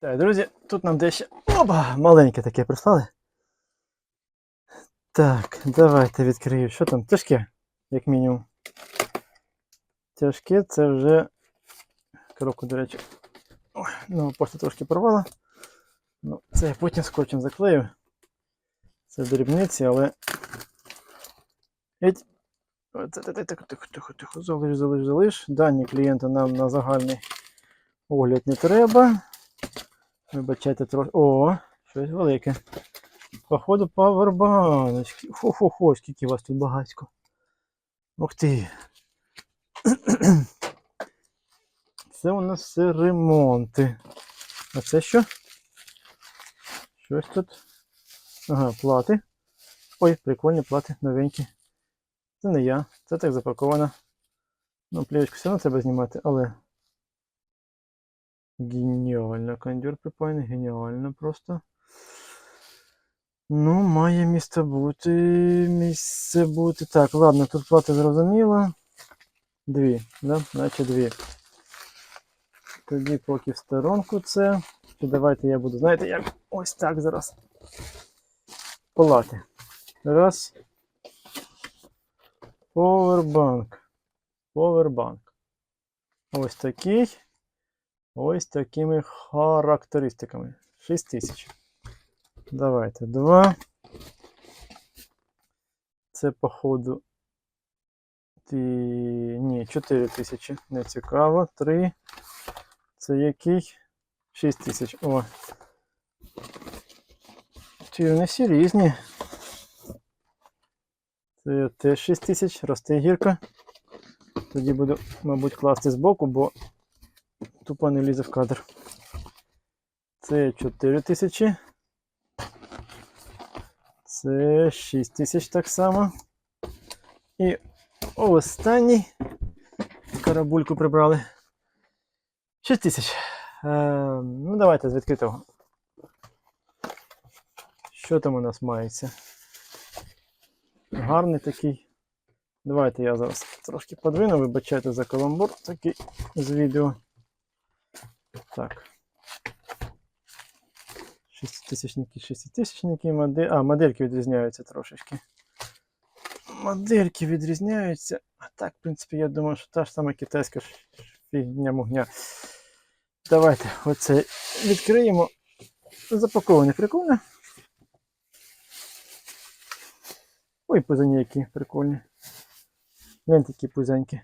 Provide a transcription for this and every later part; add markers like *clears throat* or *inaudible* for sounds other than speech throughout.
Так, друзі, тут нам дещо опа, маленьке таке прислали. Так, давайте відкрию. Що там? Тяжке, як мінімум. Тяжке це вже. Коробку, до речі. Ой, ну, пошта трошки порвала. Ну, це я потім скотчем заклею. Це дрібниці, але. Еть. Тихо, тихо, тихо. Залиш, залиш, залиш. Дані клієнта нам на загальний огляд не треба. Вибачайте трохи. О, щось велике. Походу, павербаночки. Хо-хо-хо, скільки вас тут багатько. Ух ти. *clears throat* Це у нас все ремонти. А це що? Щось тут. Ага, плати. Ой, прикольні плати, новенькі. Це не я, це так запаковано. Ну, плівочку все одно треба знімати, але. Геніально, кондюр припаяний, геніально просто. Ну, має місце бути. Місце бути. Так, ладно, тут плата зрозуміла. Дві, да? Значить дві. Тоді поки в сторонку це. Чи давайте я буду, знаєте, як ось так зараз. Полати. Раз. Powerbank. Powerbank. Ось такий. Ось такими характеристиками. 6 тисяч. Давайте. Два. Це, походу. Ті... Ні, 4 тисячі. Не цікаво. Три. Це який? 6 тисяч. О. Ті вони всі різні. Це теж 6 тисяч, росте гірка. Тоді буду, мабуть, класти збоку, бо тупо не лізе в кадр. Це 4 тисячі. Це 6 тисяч так само. І останній карабульку прибрали. 6 тисяч. Е, ну, давайте з відкритого. Що там у нас мається? Гарний такий. Давайте я зараз трошки подвину, вибачайте за каламбур такий з відео. Так. Шеститисячники, шеститисячники, модель. А, модельки відрізняються трошечки. Модельки відрізняються. А так, в принципі, я думаю, що та ж сама китайська фігня мугня. Давайте оце відкриємо. Запаковане прикольно. Ой, пузані які прикольні. Глянь такі пузаньки.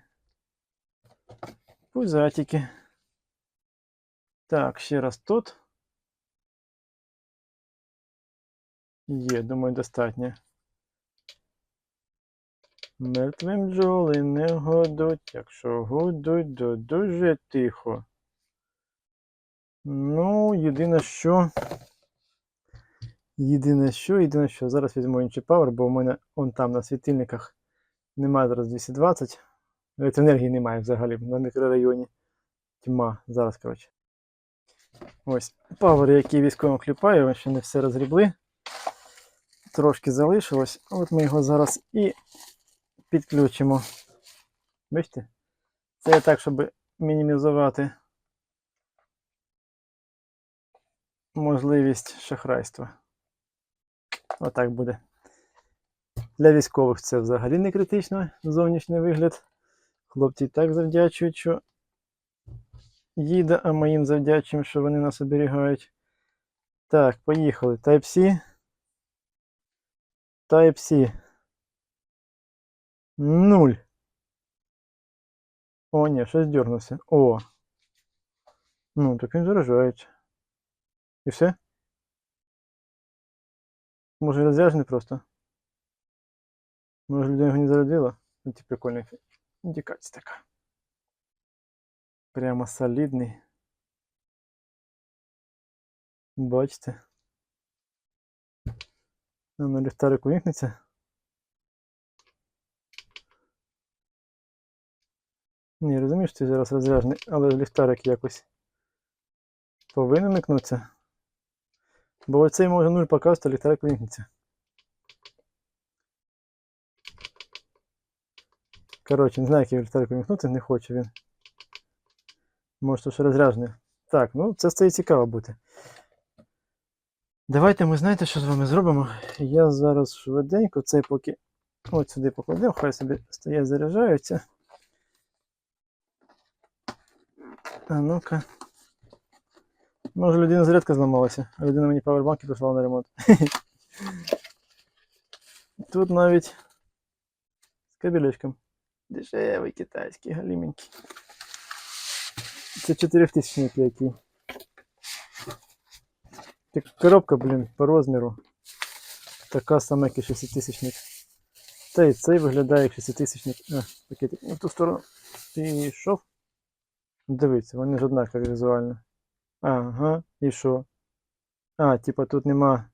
Пузатики. Так, ще раз тут. Є, думаю, достатньо. Мертвим бджоли не годуть, якщо гудуть, то дуже тихо. Ну, єдине що. Єдине що, єдине що. Зараз візьму інший павер, бо в мене он там на світильниках немає зараз 220. Електроенергії немає взагалі на мікрорайоні. Тьма. Зараз, коротше. Ось. Павери, які військовим кліпаю, ще не все розгрібли. Трошки залишилось. От ми його зараз і підключимо. Бачите? Це так, щоб мінімізувати можливість шахрайства. Отак буде. Для військових це взагалі не критично, зовнішній вигляд. Хлопці так завдячують, що їде, а ми їм завдячуємо, що вони нас оберігають. Так, поїхали. Type-C. Type-C. Нуль. О, ні, щось дернувся. О. Ну, так він заражається. І все? Може розряджений просто? Може людина його не зарядила? Ну, ті прикольна індикація така. Прямо солідний. Бачите? На ліхтарик увімкнеться. Ні, розумієш, ти зараз розряджений, але ліхтарик якось повинен вмикнутися. Бо оцей може нуль показувати, а ліхтарик вимкнеться. Коротше, не знаю, як я ліхтарик вимкнути, не хоче він. Може, то що розряджений. Так, ну це стає цікаво бути. Давайте ми знаєте, що з вами зробимо. Я зараз швиденько цей поки от сюди покладемо, хай собі стоять, заряджаються. А ну-ка. Може людина зарядка зламалася, а людина мені павербанки прислала на ремонт. *laughs* Тут навіть з кабелечком. Дешевий китайський галіменький. Це 4000 який. Так коробка, блін, по розміру. Така сама, як і 6000 Та й цей виглядає як 6000 А, пакетик на ту сторону. Пішов. Дивіться, вони ж однакові візуально. Ага, і що? А, типа тут нема.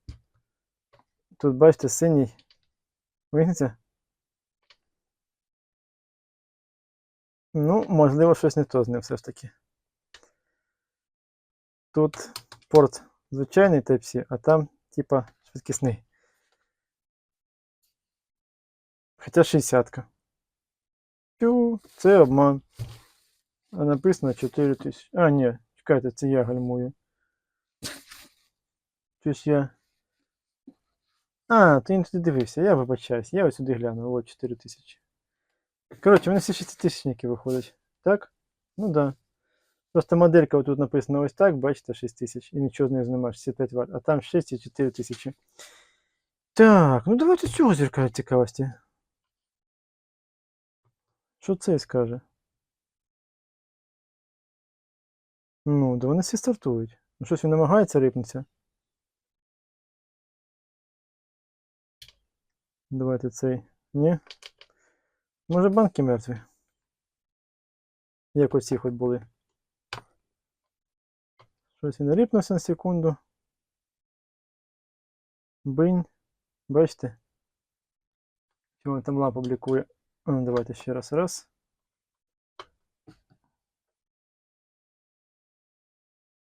Тут, бачите, синій. Вигнеться? Ну, можливо, щось не то з ним все ж таки. Тут порт звичайний Type-C, а там, типа, швидкісний. Хоча 60-ка. Тю, це обман. А написано 4000. А, ні, чекайте, це я гальмую. Щось я. А, ти не туди дивився, я вибачаюсь. Я ось сюди глянув, от 4000. Коротше, вони всі 6000 виходять. Так? Ну да. Просто моделька отут написана ось так, бачите, 6000 і нічого з нею немає, 65 Вт, а там 6 і 4000. Так, ну давайте цього зірка цікавості. Що це скаже? Ну, да вони всі стартують. Ну щось він намагається рипнутися. Давайте цей. Ні. Може банки мертві? Як оці хоч були. Щось він рипнувся на секунду. Бинь. Бачите? Чого він там лампу блікує? А, ну, давайте ще раз. Раз.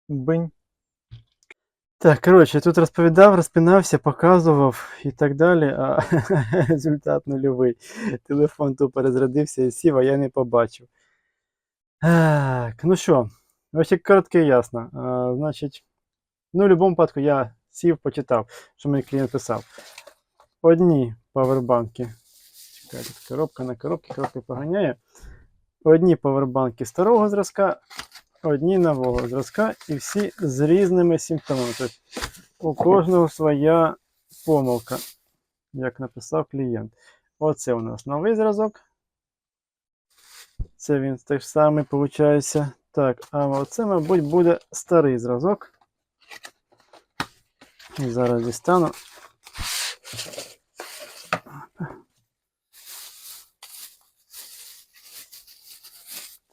Бинь. Так, коротше, тут розповідав, розпинався, показував і так далі, а *laughs* результат нульовий. Телефон тупо розрядився і сів, а я не побачив. Так, ну що, ось як коротко і ясно. А, значить, ну, в будь-якому випадку я сів, почитав, що мені клієнт писав. Одні павербанки. Чекайте, коробка на коробці, коробка поганяє. Одні павербанки старого зразка, одні нового зразка, і всі з різними симптомами. Тобто у кожного своя помилка, як написав клієнт. Оце у нас новий зразок. Це він ж самий, виходить. Так, а оце, мабуть, буде старий зразок. Зараз дістану.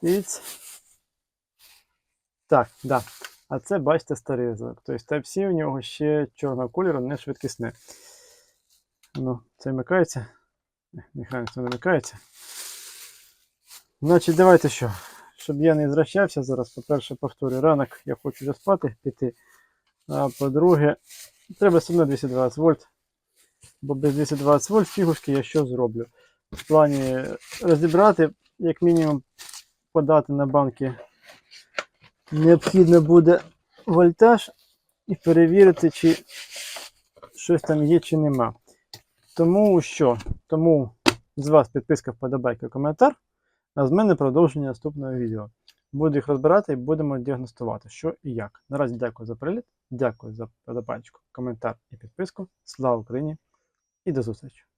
Тиць. Так, да. А це, бачите, старий зразок. Тобто Type-C у нього ще чорного кольору, не швидкісне. Ну, це вмикається. Нехай це не вмикається. Значить, давайте що. Щоб я не зращався зараз, по-перше, повторюю, ранок я хочу вже піти. А по-друге, треба все одно 220 вольт. Бо без 220 вольт фігушки я що зроблю? В плані розібрати, як мінімум, подати на банки необхідно буде вольтаж і перевірити, чи щось там є, чи нема. Тому що? Тому з вас підписка, вподобайка, коментар. А з мене продовження наступного відео. Буду їх розбирати і будемо діагностувати, що і як. Наразі дякую за приліт, дякую за подобачку, коментар і підписку. Слава Україні і до зустрічі!